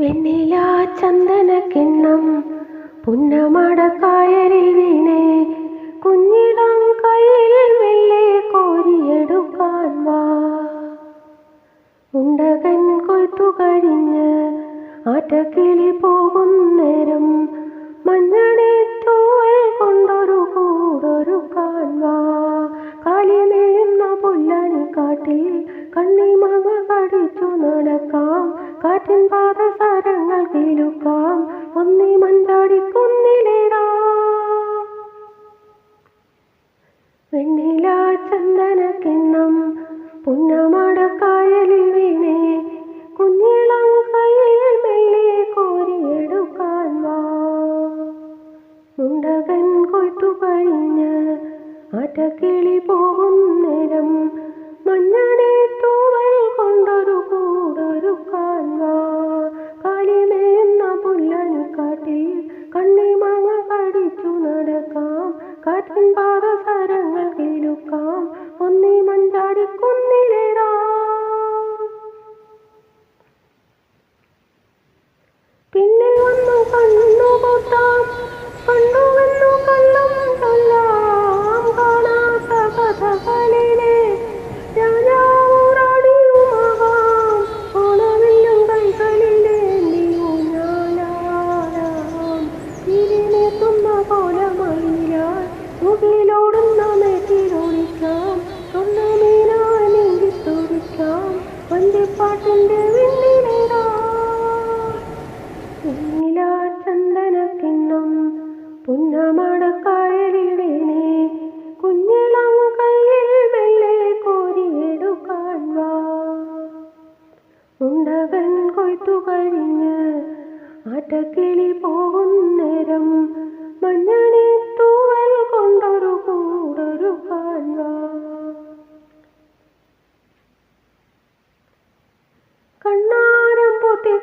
വെണ്ണില ചന്ദന കിണ്ണം പുന്നമടക്കായലിൽ വീണേ. കുഞ്ഞിടം കയ്യിൽ വെള്ളെ കോരിയെടുക്കാൻ വാ. ഉണ്ടകൻ കൊയ്ത്തു കഴിഞ്ഞ് ആറ്റക്കിളി പോകുന്നേരം മഞ്ഞണി തൂവൽ കൊണ്ടൊരു കൂടൊരു കാൺവാ കാലി നെയ്യുന്ന പുല്ലനി കാട്ടിൽ കണ്ണിമങ്ങ കടിച്ചു നടക്കാം. കാറ്റിൻ പാദസരങ്ങൾ വെണ്ണില ചന്ദന കിണ്ണം പുന്നമടക്കായലിൽ വീണേ കുഞ്ഞിളം കയ്യിൽ മെല്ലെ കോരിയെടുക്കാൻ വാ. മുണ്ടകൻ കൊയ്ത്തു കഴിഞ്ഞ് നേരം ഉണ്ടകൻ കൊയ്ത്തു കഴിഞ്ഞ് ആറ്റക്കിളി പോകുന്നേരം നേരം. മഞ്ഞണി തൂവൽ കൊണ്ടൊരു കൂടൊരു കണ്ണാരം പൊത്തി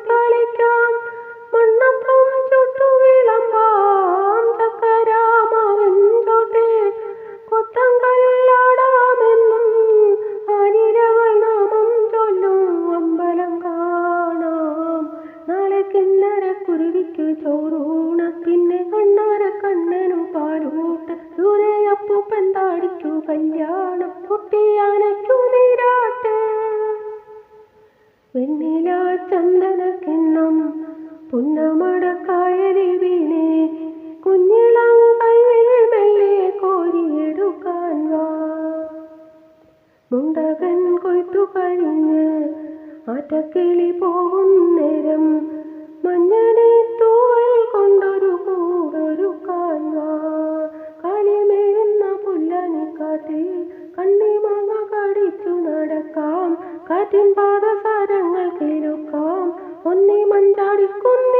കുരുവിക്ക് പിന്നെ കണ്ണാര കണ്ണനും പാലൂട്ട് ദൂരെ അപ്പൂപ്പൻ താടിക്കു കല്യാണം കുട്ടിയാനയ്ക്കു നീരാട്ട്. വെണ്ണില ചന്ദന കിണ്ണം പുന്നമട വീണേ കുഞ്ഞിളം കയ്യിൽ മെല്ലെ കോരിയെടുക്കാൻ വാ. മുണ്ടകൻ കൊയ്ത്തു കഴിഞ്ഞ് ആറ്റക്കിളി പോകും നേരം മഞ്ഞണി കാറ്റിൻ പാദസരങ്ങൾ കിലുക്കാം ഒന്നി മഞ്ചാടിക്കുന്ന